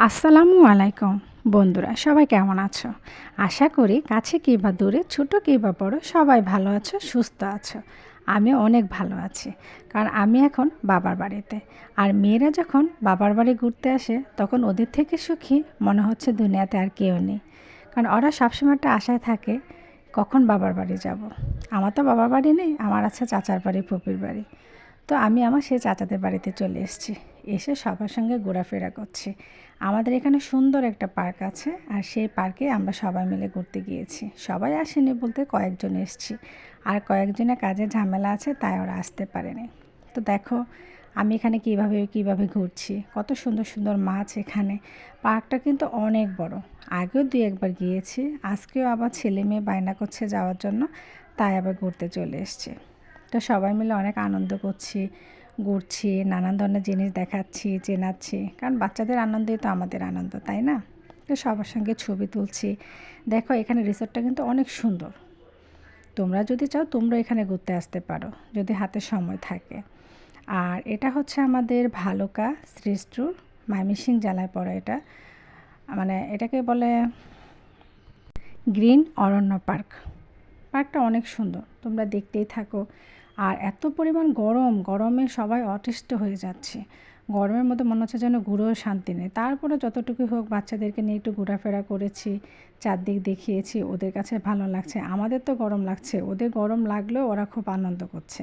আসসালামু আলাইকুম। বন্ধুরা, সবাই কেমন আছো? আশা করি কাছে কিংবা দূরে, ছোটো কিংবা বড়, সবাই ভালো আছো, সুস্থ আছো। আমি অনেক ভালো আছি, কারণ আমি এখন বাবার বাড়িতে। আর মেয়েরা যখন বাবার বাড়ি ঘুরতে আসে, তখন ওদের থেকে সুখী মনে হচ্ছে দুনিয়াতে আর কেউ নেই। কারণ ওরা সবসময় একটা আশায় থাকে, কখন বাবার বাড়ি যাব। আমার তো বাবার বাড়ি নেই, আমার আছে চাচার বাড়ি পুপির বাড়ি। তো আমি আমার সেই চাচাদের বাড়িতে চলে এসেছি। এসে সবার সঙ্গে ঘোরাফেরা করছি। আমাদের এখানে সুন্দর একটা পার্ক আছে আর সেই পার্কে আমরা সবাই মিলে ঘুরতে গিয়েছি। সবাই আসেনি বলতে কয়েকজন এসছি। আর কয়েকজনের কাজে ঝামেলা আছে, তাই ওরা আসতে পারেনি। তো দেখো, আমি এখানে কীভাবে কীভাবে ঘুরছি? কত সুন্দর সুন্দর মাছ এখানে। পার্কটা কিন্তু অনেক বড়। আগেও দুই একবার গিয়েছি, আজকেও আবার ছেলে মেয়ে বায়না করছে যাওয়ার জন্য, তাই আবার ঘুরতে চলে এসছে। তো সবাই মিলে অনেক আনন্দ করছি, ঘুরছি, নানান ধরনের জিনিস দেখাচ্ছি, চেনাচ্ছি। কারণ বাচ্চাদের আনন্দই তো আমাদের আনন্দ, তাই না? তো সবার সঙ্গে ছবি তুলছি। দেখো, এখানে রিসোর্টটা কিন্তু অনেক সুন্দর। তোমরা যদি চাও, তোমরা এখানে ঘুরতে আসতে পারো, যদি হাতে সময় থাকে। আর এটা হচ্ছে আমাদের ভালুকা শ্রীষ্টুর মাইমিসিং জেলায় পড়ে এটা। মানে এটাকে বলে গ্রিন অরণ্য পার্ক। পার্কটা অনেক সুন্দর, তোমরা দেখতেই থাকো। আর এত পরিমাণ গরম, গরমে সবাই অতিষ্ঠ হয়ে যাচ্ছে। গরমের মধ্যে মনে হচ্ছে যেন ঘুরেও শান্তি নেই। তারপরে যতটুকু হোক বাচ্চাদেরকে নিয়ে একটু ঘোরাফেরা করেছি, চারদিক দেখিয়েছি, ওদের কাছে ভালো লাগছে। আমাদের তো গরম লাগছে, ওদের গরম লাগলেও ওরা খুব আনন্দ করছে।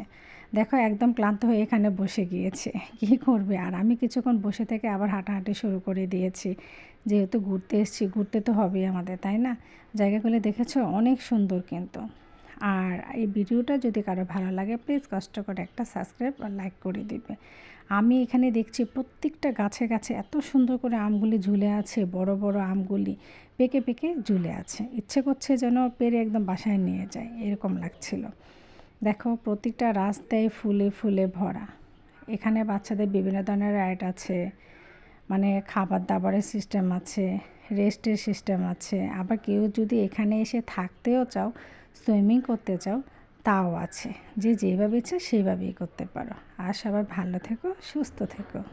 দেখো, একদম ক্লান্ত হয়ে এখানে বসে গিয়েছে। কী করবে? আর আমি কিছুক্ষণ বসে থেকে আবার হাঁটাহাঁটি শুরু করে দিয়েছি। যেহেতু ঘুরতে এসেছি, ঘুরতে তো হবেই আমাদের, তাই না? জায়গাগুলো দেখেছ? অনেক সুন্দর কিন্তু। আর এই ভিডিওটা যদি কারও ভালো লাগে প্লিজ কষ্ট করে একটা সাবস্ক্রাইব আর লাইক করে দিবে। আমি এখানে দেখছি প্রত্যেকটা গাছে গাছে এত সুন্দর করে আমগুলি ঝুলে আছে, বড় বড় আমগুলি পেকে পেকে ঝুলে আছে। ইচ্ছে করছে যেন পেরে একদম বাসায় নিয়ে যায় এরকম লাগছিল। দেখো প্রত্যেকটা রাস্তায় ফুলে ফুলে ভরা। এখানে বাচ্চাদের বিভিন্ন ধরনের রাইড আছে মানে খাবার দাবারের সিস্টেম আছে রেস্টের সিস্টেম আছে। আবার কেউ যদি এখানে এসে থাকতেও চাও, সুইমিং করতে চাও, তাও আছে। যে যেভাবে ইচ্ছা সেইভাবেই করতে পারো। আর সবাই ভালো থেকো, সুস্থ থেকো।